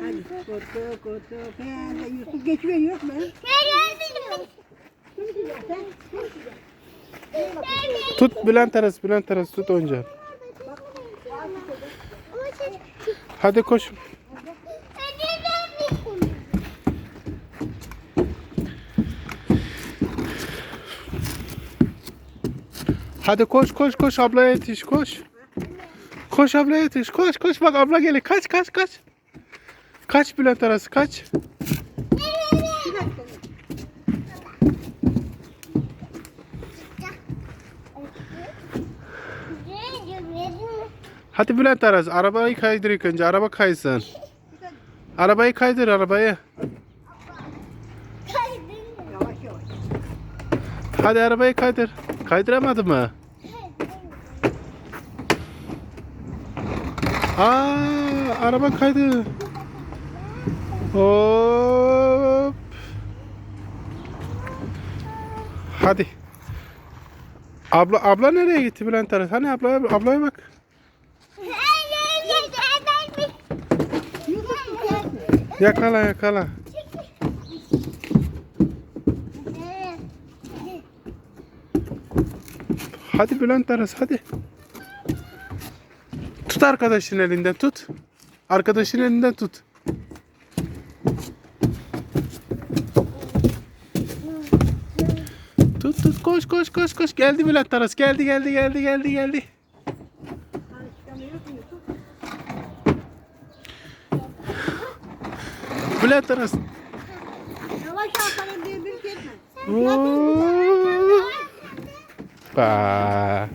Hadi kutu kutu pembe Yusuf geçiyor Yusuf ben. Tut Bülent Aras, Bülent Aras tut oyuncağı. Hadi koş. Hadi koş koş koş ablaya yetiş koş. Koş ablaya yetiş koş koş bak abla geliyor kaç kaç kaç. Kaç Bülent Arası kaç. Hadi Bülent Aras arabayı kaydır ilk önce araba kaysın. Arabayı kaydır arabayı. Yavaş yavaş. Hadi arabayı kaydır. Kaydıramadı mı? Aa, araba kaydı. Hop. Hadi. Abla abla nereye gitti Bülent Aras? Hani ablaya ablaya bak. Yakala yakala. Hadi Bülent Aras hadi. Tut arkadaşın elinden tut. Arkadaşın elinden tut. Tut tut koş koş koş koş. Geldi Bülent Aras geldi geldi geldi geldi geldi. Bülent Aras. Yavaş yavaş bir gitme. Hoppa.